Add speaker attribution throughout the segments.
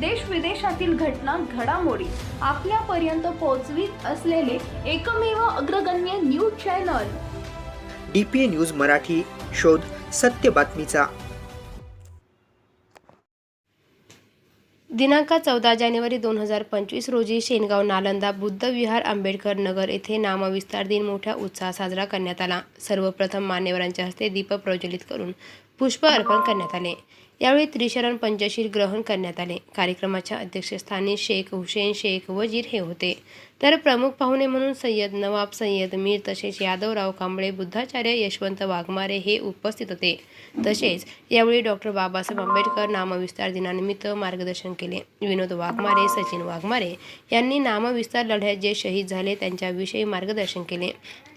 Speaker 1: देश विदेशातील घटना घडामोडी आपल्यापर्यंत पोहोचवीत असलेले एकमेव अग्रगण्य news channel.
Speaker 2: D P A news Marathi शोध सत्य बातमीचा.
Speaker 3: दिनांक चौदा जानेवारी दोन हजार पंचवीस रोजी शेनगाव नालंदा बुद्ध विहार आंबेडकर नगर येथे नामविस्तार दिन मोठ्या उत्साहात साजरा करण्यात आला. सर्वप्रथम मान्यवरांच्या हस्ते दीप प्रज्वलित करून पुष्प अर्पण करण्यात आले. यावेळी त्रिशरण पंचशीर ग्रहण करण्यात आले. कार्यक्रमाच्या अध्यक्षस्थानी शेख हुसेन शेख वजीर हे होते. तर प्रमुख पाहुणे म्हणून सय्यद नवाब सय्यद मीर तसेच यादवराव कांबळे बुद्धाचार्य यशवंत वाघमारे हे उपस्थित होते. तसेच यावेळी डॉक्टर बाबासाहेब आंबेडकर नामविस्तार दिनानिमित्त मार्गदर्शन केले. विनोद वाघमारे सचिन वाघमारे यांनी नामविस्तार लढ्यात जे शहीद झाले त्यांच्याविषयी मार्गदर्शन केले.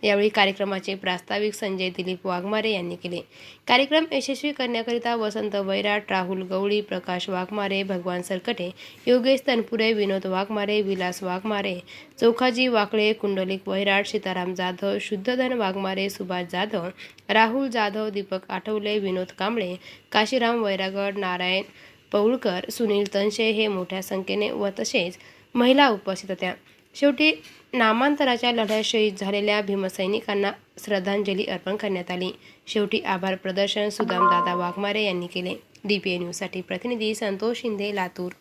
Speaker 3: यावेळी कार्यक्रमाचे प्रास्ताविक संजय दिलीप वाघमारे यांनी केले. कार्यक्रम यशस्वी यशस्वी करण्याकरिता वसंत वैराट राहुल गवळी प्रकाश वाघमारे भगवान सरकटे योगेश तनपुरे विनोद वाघमारे विलास वाघमारे चौखाजी वाकळे कुंडलिक वैराट सीताराम जाधव शुद्धधन वाघमारे सुभाष जाधव राहुल जाधव दीपक आठवले विनोद कांबळे काशीराम वैरागड नारायण पौळकर सुनील तनशे हे मोठ्या संख्येने व तसेच महिला उपस्थित होत्या. शेवटी नामांतराच्या लढ्यात शहीद झालेल्या भीमसैनिकांना श्रद्धांजली अर्पण करण्यात आली. शेवटी आभार प्रदर्शन सुदामदादा वाघमारे यांनी केले. डी पी ए न्यूजसाठी प्रतिनिधी संतोष शिंदे लातूर.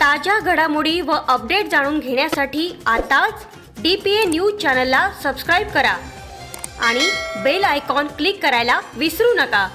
Speaker 4: ताज्या घडामोडी व अपडेट जाणून घेण्यासाठी आताच डी पी ए न्यूज चॅनलला सबस्क्राईब करा आणि बेल आयकॉन क्लिक करायला विसरू नका.